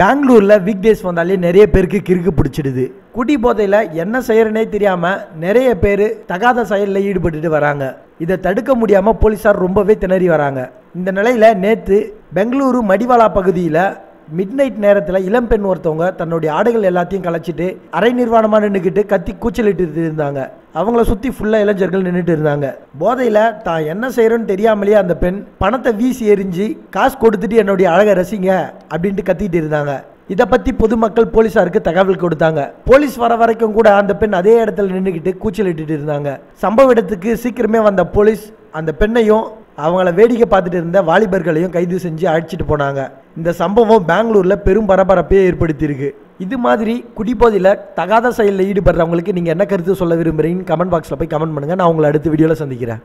பெங்களூரில் week days வந்தாலே நிறைய பேருக்கு கிறுக்கு பிடிச்சிடுது. குடி போதையில் என்ன செய்யறனே தெரியாமல் நிறைய பேர் தகாத செயலில் ஈடுபட்டுட்டு வராங்க. இதை தடுக்க முடியாமல் போலீஸார் ரொம்பவே திணறி வராங்க. இந்த நிலையில் நேற்று பெங்களூரு மடிவாலா பகுதியில் மிட் நைட் நேரத்தில் இளம்பெண் ஒருத்தவங்க தன்னுடைய ஆடைகள் எல்லாத்தையும் கலைச்சிட்டு அரை நிர்வாணமாக நின்றுக்கிட்டு கத்தி கூச்சலிட்டு இருந்தாங்க. அவங்கள சுற்றி ஃபுல்லாக இளைஞர்கள் நின்றுட்டு இருந்தாங்க. போதையில் தான் என்ன செய்கிறோன்னு தெரியாமலேயே அந்த பெண் பணத்தை வீசி எறிஞ்சு காசு கொடுத்துட்டு என்னுடைய அழகை ரசிங்க அப்படின்ட்டு கத்திட்டு இருந்தாங்க. இதை பற்றி பொதுமக்கள் போலீஸாருக்கு தகவல் கொடுத்தாங்க. போலீஸ் வர வரைக்கும் கூட அந்த பெண் அதே இடத்துல நின்றுக்கிட்டு கூச்சலிட்டு இருந்தாங்க. சம்பவ இடத்துக்கு சீக்கிரமே வந்த போலீஸ் அந்த பெண்ணையும் அவங்கள வேடிக்கை பார்த்துட்டு இருந்த வாலிபர்களையும் கைது செஞ்சு அழைச்சிட்டு போனாங்க. இந்த சம்பவம் பெங்களூரில் பெரும் பரபரப்பையே ஏற்படுத்தியிருக்கு. இது மாதிரி குடிபோதையில் தகாத செயலில் ஈடுபடுறவங்களுக்கு நீங்கள் என்ன கருத்து சொல்ல விரும்புறீங்கன்னு கமெண்ட் பாக்ஸில் போய் கமெண்ட் பண்ணுங்கள் நான் உங்களை அடுத்த வீடியோவில் சந்திக்கிறேன்.